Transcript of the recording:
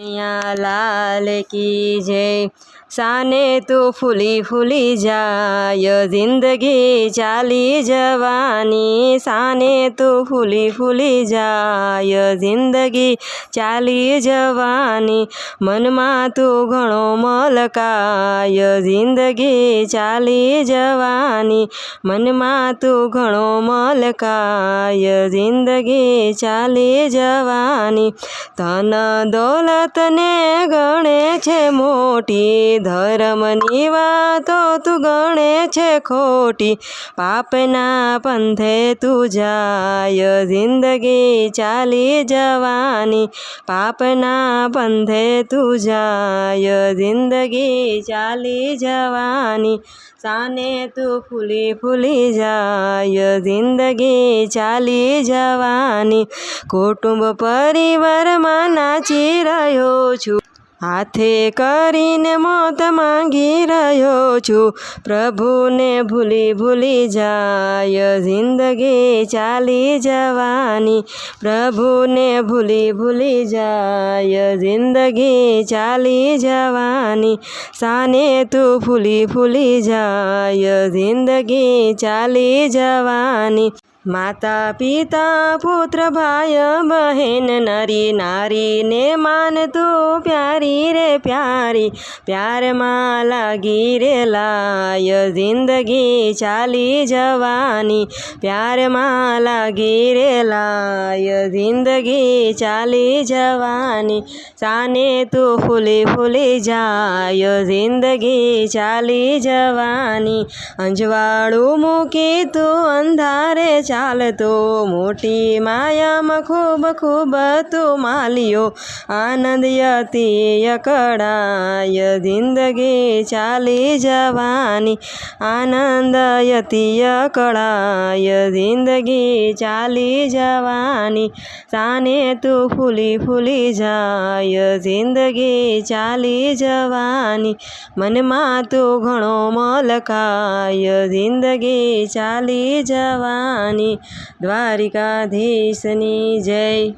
Yeah. અહીંયા લાલ કી જય સાને તું ફૂલી ફૂલી જાય જિંદગી ચાલી જવાની સાને તું ફૂલી ફૂલી જાય જિંદગી ચાલી જવાની મનમાં તું ઘણો મલકાય જિંદગી ચાલી જવાની મનમાં તું ઘણો મલકાય જિંદગી ચાલી જવાની ધન દોલતને ગણે છે મોટી ધર્મની વાતો, તું ગણે છે ખોટી. પાપના પંથે તું જાય, જિંદગી ચાલી જવાની. પાપના પંથે તું જાય, જિંદગી ચાલી જવાની. સાને તું ફૂલી ફૂલી જાય, જિંદગી ચાલી જવાની. કુટુંબ પરિવારમાં નાચી રહ્યો છું. હાથે કરીને મોત માંગી રહ્યો છું. પ્રભુને ભૂલી ભૂલી જાય, જિંદગી ચાલી જવાની. પ્રભુને ભૂલી ભૂલી જાય, જિંદગી ચાલી જવાની. સાને તું ફૂલી ફૂલી જાય, જિંદગી ચાલી જવાની. માતા પિતા પુત્ર, ભાઈ, બહેન, નરી, નારીને માન તું પ્યારી રે પ્યારી, પ્યારમાં લાગી રે લાય, જિંદગી ચાલી જવાની, પ્યારમાં લાગી રે લાય, જિંદગી ચાલી જવાની, સાને તું ફૂલી ફૂલી જાય, જિંદગી ચાલી જવાની, અંજવાળું મૂકી તું અંધારે ચાલતો મોટી માયામાં ખૂબ ખૂબ તું માલ્યો. આનંદ યતી કળાય જિંદગી ચાલી જવાની. આનંદ યતી કળાય જિંદગી ચાલી જવાની. સાને તું ફૂલી ફૂલી જાય, જિંદગી ચાલી જવાની. મનમાં તું ઘણો મલકાય, જિંદગી ચાલી જવાની. દ્વારિકાધીશની જય.